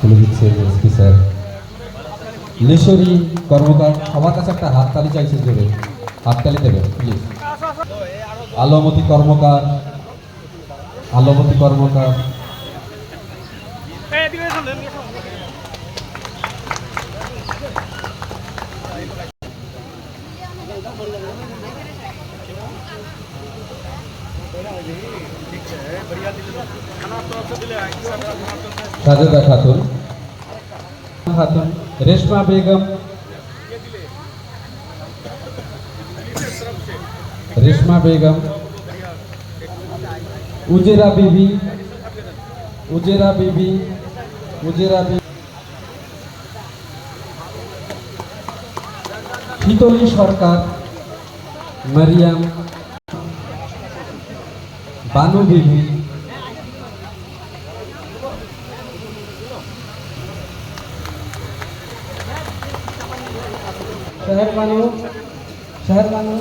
তুলে দিচ্ছে SP sir. লিশরি কর্মকার সবার কাছে একটা হাততালি চাইছে জোরে হাততালি দেবে প্লিজ আলোমতি কর্মকার আলোমতি কর্মকার। সাজেদা খাতুন। খাতুন রেশমা বেগম। রেশমা বেগম। উজেরা বিবি। উজেরা বিবি। উজেরা বিবি। শীতলী সরকার, মারিয়াম। बानू भी हैं शहर बानू शहर बानू।